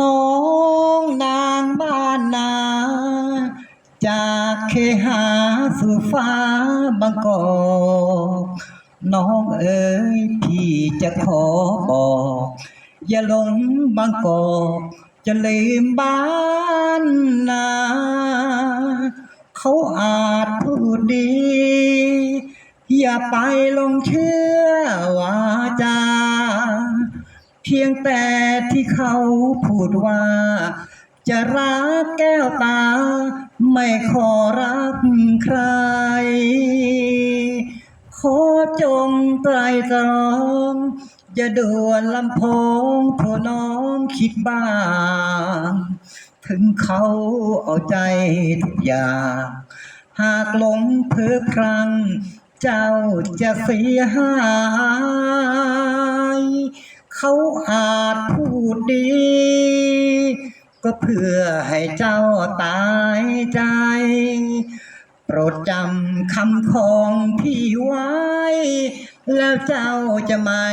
น้องนางบ้านนา จากเคหาสู่ฟ้าบางกอกน้องเอ๋ยพี่จะขอบอก อย่าหลงบางกอกจะลืมบ้านนา เขาอาจพูดดี อย่าไปลงเชื่อว่า พียงแต่ที่เขาพูดว่า จะรักแก้วตา ไม่ขอรักใคร ขอจงไตรตรองอย่าด่วนลำโพงโทรน้องคิดบ้าง ถึงเขาเอาใจทุกอย่าง หากหลงเพ้อพลัง เจ้าจะเสียหาย เขาอาจพูดดี ก็เพื่อให้เจ้าตายใจ โปรดจำคำของพี่ไว้ แล้วเจ้าจะไม่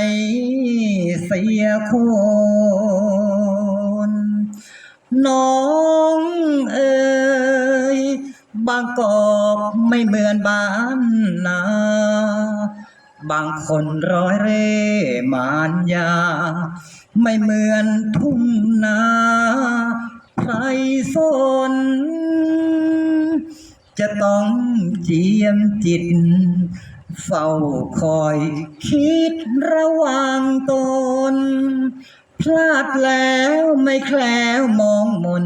เสียคนน้องเอ๋ยบางกอกไม่เหมือนบ้านนา บางคนร้อยเร่มานยา ไม่เหมือนทุ่งนาไพรสน จะต้องเจียมจิต เฝ้าคอยคิดระวังตน พลาดแล้วไม่แคล้วมองมน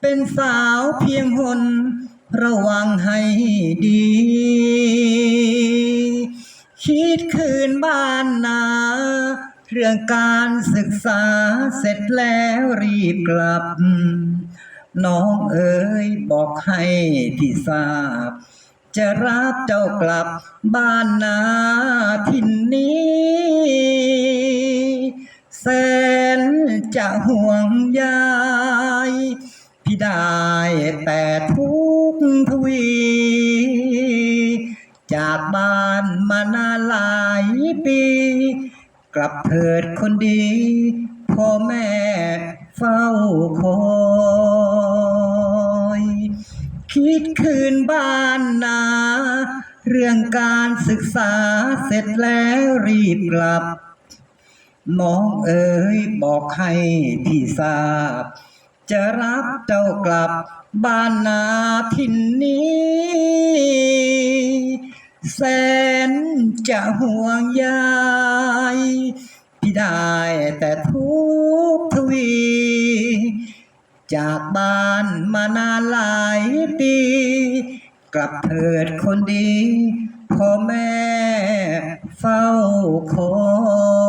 เป็นสาวเพียงหนระวังให้ดี คิดคืนบ้านนาเรื่องการศึกษาเสร็จแล้วรีบกลับ น้องเอ๋ยบอกให้พี่ทราบ จะรับเจ้ากลับบ้านนาทินนี้แสนจะห่วงใยพี่ได้แต่ทุกทวี จากบ้านมานานหลายปี กลับเถิดคนดี พ่อแม่เฝ้าคอยคิดคืนบ้านนา เรื่องการศึกษาเสร็จแล้วรีบกลับ น้องเอ๋ยบอกให้พี่ทราบ จะรับเจ้ากลับบ้านนาทินนี้ แสนจะห่วงใยพี่ได้แต่ทุกทวี จากบ้านมานานหลายปี กลับเถิดคนดีพ่อแม่เฝ้าคอย